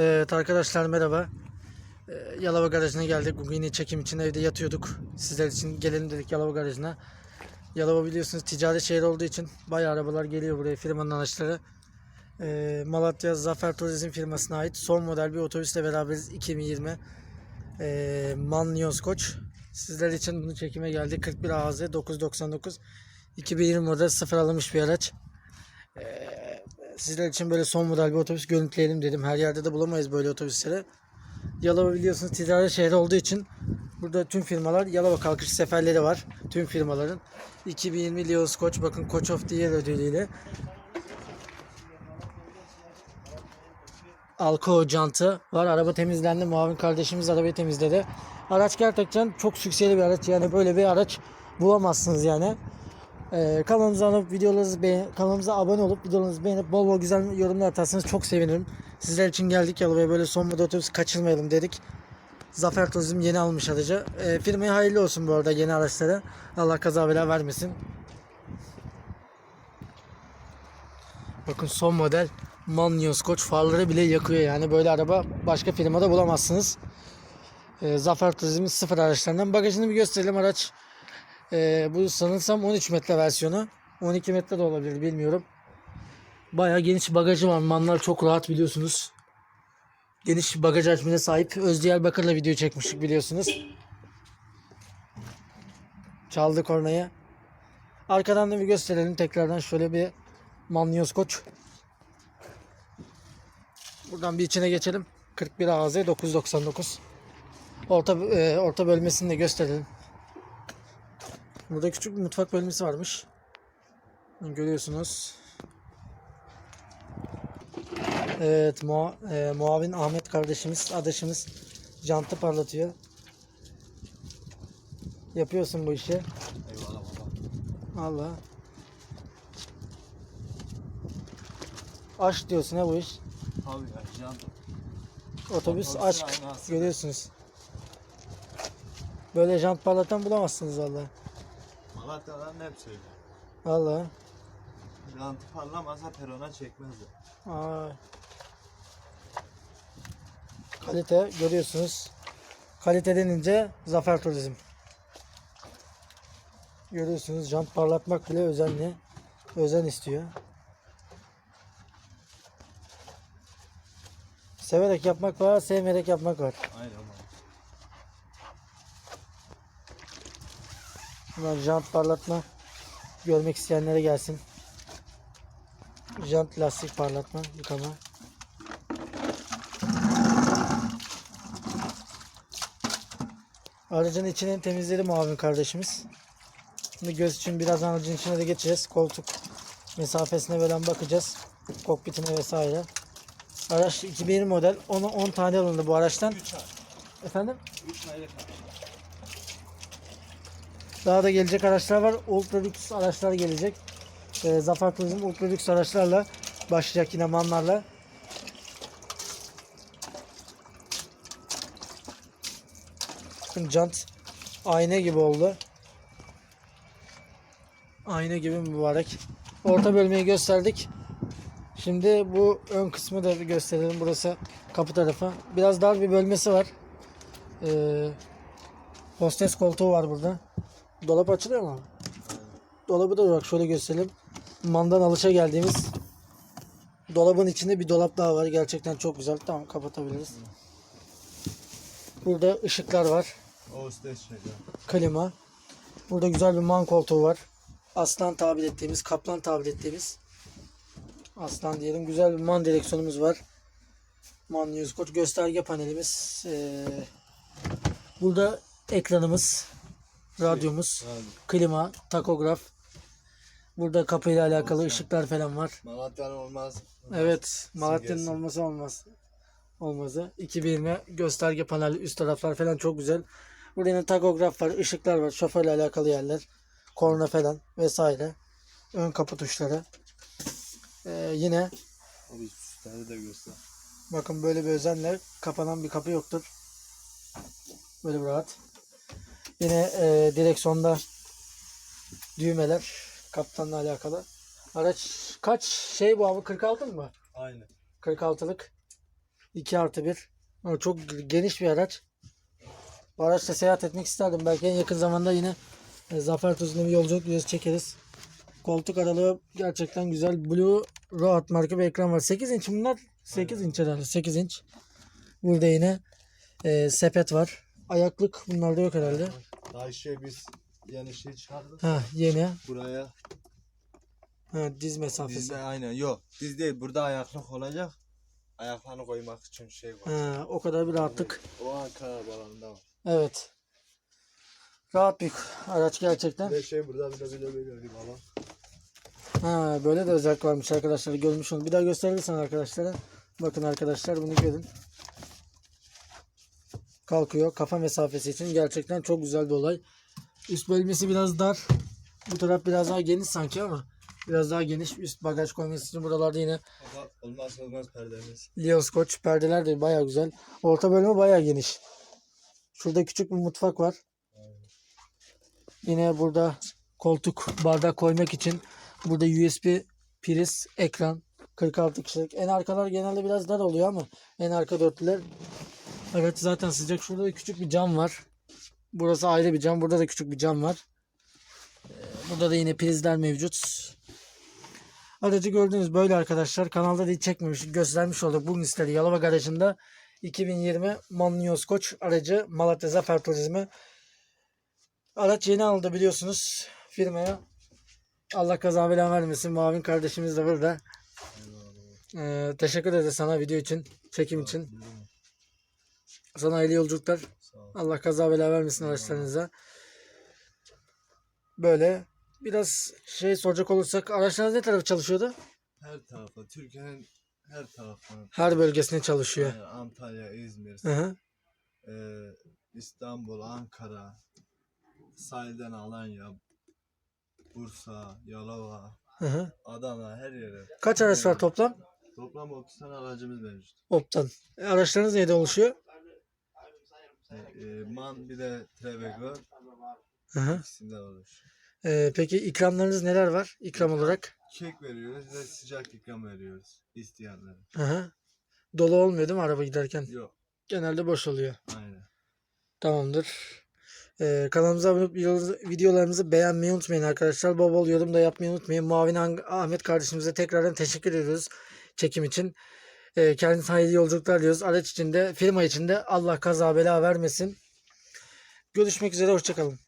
Evet arkadaşlar merhaba. Ee, Yalova Garajı'na geldik. Bugün yine çekim için evde yatıyorduk. Sizler için gelelim dedik Yalova Garajı'na. Yalova biliyorsunuz ticari şehir olduğu için bayağı arabalar geliyor buraya firmanın araçları. Ee, Malatya Zafer Turizm firmasına ait son model bir otobüsle beraberiz 2020. Ee, Man Lions Koç. Sizler için bunu çekime geldi. 41 AZ 999 2020 model sıfır alınmış bir araç. Sizler için böyle son model bir otobüs görüntüleyelim dedim. Her yerde de bulamayız böyle otobüsleri. Yalova biliyorsunuz ticari şehri olduğu için burada tüm firmalar Yalova kalkış seferleri var. Tüm firmaların. 2020 Leos Koç bakın Koç of the Year ödülüyle. Alko jantı var. Araba temizlendi. Muavin kardeşimiz arabayı temizledi. Araç gerçekten çok sükseli bir araç. Yani böyle bir araç bulamazsınız yani. Ee, kanalımıza abone videolarınızı beğen kanalımıza abone olup videolarınızı beğenip bol bol güzel yorumlar atarsanız çok sevinirim. Sizler için geldik Yalova'ya böyle son model otobüs kaçırmayalım dedik. Zafer Turizm yeni almış aracı. Ee, firmaya hayırlı olsun bu arada yeni araçlara. Allah kaza bela vermesin. Bakın son model Manios Koç farları bile yakıyor yani böyle araba başka firmada bulamazsınız. Ee, Zafer Turizm'in sıfır araçlarından bagajını bir gösterelim araç. Ee, bu sanırsam 13 metre versiyonu. 12 metre de olabilir bilmiyorum. Bayağı geniş bagajı var. Manlar çok rahat biliyorsunuz. Geniş bagaj hacmine sahip. Özdiyarbakır'la video çekmiştik biliyorsunuz. Çaldı kornaya. Arkadan da bir gösterelim tekrardan şöyle bir Manlios Koç. Buradan bir içine geçelim. 41 AZ 999. Orta e, orta bölmesini de gösterelim. Burada küçük bir mutfak bölmesi varmış. Görüyorsunuz. Evet, muha, e, muavin Ahmet kardeşimiz, adaşımız jantı parlatıyor. Yapıyorsun bu işi. Eyvallah baba. Allah. Aşk diyorsun ha bu iş. Abi ya can. Otobüs Otobüsün aşk. aynı aslında. Görüyorsunuz. Böyle jant parlatan bulamazsınız valla. Malatya'dan hep söylüyor. Valla. Jantı parlamasa perona çekmezdi. Aa. Kalite görüyorsunuz. Kalite denince Zafer Turizm. Görüyorsunuz jant parlatmak bile özenli. Özen istiyor. Severek yapmak var, sevmeyerek yapmak var. Aynen baba. Bunlar jant parlatma görmek isteyenlere gelsin. Jant lastik parlatma, yıkama. Aracın içini temizledi muavin kardeşimiz. Şimdi göz için biraz aracın içine de geçeceğiz. Koltuk mesafesine falan bakacağız. Kokpitine vesaire. Araç 2020 model. 10, 10 tane alındı bu araçtan. 3 ay. Efendim? 3 ayda kalmış. Daha da gelecek araçlar var. Ultra lüks araçlar gelecek. Ee, Zafer Turizm ultra lüks araçlarla başlayacak yine manlarla. Bakın jant ayna gibi oldu. Ayna gibi mübarek. Orta bölmeyi gösterdik. Şimdi bu ön kısmı da gösterelim. Burası kapı tarafı. Biraz dar bir bölmesi var. Ee, hostes koltuğu var burada. Dolap açılıyor mu? Dolabı da bak şöyle gösterelim. Mandan alışa geldiğimiz dolabın içinde bir dolap daha var. Gerçekten çok güzel. Tamam kapatabiliriz. Burada ışıklar var. Klima. Burada güzel bir man koltuğu var. Aslan tabir ettiğimiz, kaplan tabir ettiğimiz aslan diyelim. Güzel bir man direksiyonumuz var. Man 100 koç gösterge panelimiz. Ee, burada ekranımız, radyomuz, Abi. klima, takograf. Burada kapıyla alakalı ışıklar falan var. Malatya'nın olmaz. Evet, Malatya'nın Simgesi. olması olmaz. Olmazı. 2020 gösterge paneli üst taraflar falan çok güzel. Burada yine takograf var, ışıklar var, şoförle alakalı yerler, korna falan vesaire. Ön kapı tuşları. Ee, yine Abi süsleri de göster. bakın böyle bir özenle kapanan bir kapı yoktur. Böyle bir rahat. Yine e, direksiyonda düğmeler kaptanla alakalı. Araç kaç şey bu abi 46 mı? Aynı. 46'lık. 2 artı 1. Ama çok geniş bir araç. Bu araçla seyahat etmek isterdim. Belki en yakın zamanda yine e, Zafer Tuzlu'nun bir yolculuk videosu çekeriz. Koltuk aralığı gerçekten güzel. Blue Road marka bir ekran var. 8 inç bunlar. 8 inç herhalde. 8 inç. Burada yine e, sepet var. Ayaklık bunlarda yok herhalde. Daha şey biz yani şey çıkardık. Ha yeni. Buraya Ha, diz mesafesi. dizde aynen yok. Diz değil burada ayaklık olacak. Ayaklarını koymak için şey var. Ha, o kadar bir rahatlık. O Ankara arabalarında var. Evet. Rahat bir araç gerçekten. Bir de şey burada bir de de böyle bir alan. Ha, böyle de özellik varmış arkadaşlar. Görmüş olun. Bir daha gösterirsen arkadaşlara. Bakın arkadaşlar bunu görün. Kalkıyor. Kafa mesafesi için gerçekten çok güzel bir olay. Üst bölmesi biraz dar. Bu taraf biraz daha geniş sanki ama biraz daha geniş. Üst bagaj koyması için buralarda yine Ama olmazsa olmaz perdemiz. Leo Scotch perdeler de bayağı güzel. Orta bölümü bayağı geniş. Şurada küçük bir mutfak var. Yine burada koltuk bardak koymak için burada USB priz, ekran 46 kişilik. En arkalar genelde biraz dar oluyor ama en arka dörtlüler evet zaten sıcak. Şurada da küçük bir cam var. Burası ayrı bir cam. Burada da küçük bir cam var. Ee, Burada da yine prizler mevcut. Aracı gördüğünüz böyle arkadaşlar. Kanalda da hiç çekmemiş, göstermiş olduk. Bugün istedi Yalova Garajı'nda 2020 Mannios Koç aracı Malatya Zafer Turizmi. Araç yeni aldı biliyorsunuz firmaya. Allah kaza bela vermesin. Mavin kardeşimiz de burada. Ee, teşekkür ederiz sana video için, çekim için. Sana hayırlı yolculuklar. Allah kaza bela vermesin araçlarınıza. Böyle biraz şey soracak olursak araçlar ne tarafı çalışıyordu? Her tarafa Türkiye'nin her tarafına. Her bölgesine çalışıyor. Yani Antalya, İzmir, Hı hı. e, İstanbul, Ankara, sahilden Alanya, Bursa, Yalova, Hı hı. Adana her yere. Kaç araç var toplam? Toplam 30 tane aracımız mevcut. Optan. E, araçlarınız neyde oluşuyor? E, e, MAN bir de Trevego Hı hı. ikisinden oluşuyor. E, peki ikramlarınız neler var ikram olarak? Kek veriyoruz ve sıcak ikram veriyoruz isteyenlere. Hı hı. Dolu olmuyor değil mi araba giderken? Yok Genelde boş oluyor. aynen. Tamamdır. Ee, kanalımıza abone olup videolarımızı- beğenmeyi unutmayın arkadaşlar. Bol bol yorum da yapmayı unutmayın. Muavin Ahmet kardeşimize tekrardan teşekkür ediyoruz çekim için. Ee, kendisine hayırlı yolculuklar diliyoruz. Araç içinde, firma içinde Allah kaza bela vermesin. Görüşmek üzere. Hoşçakalın.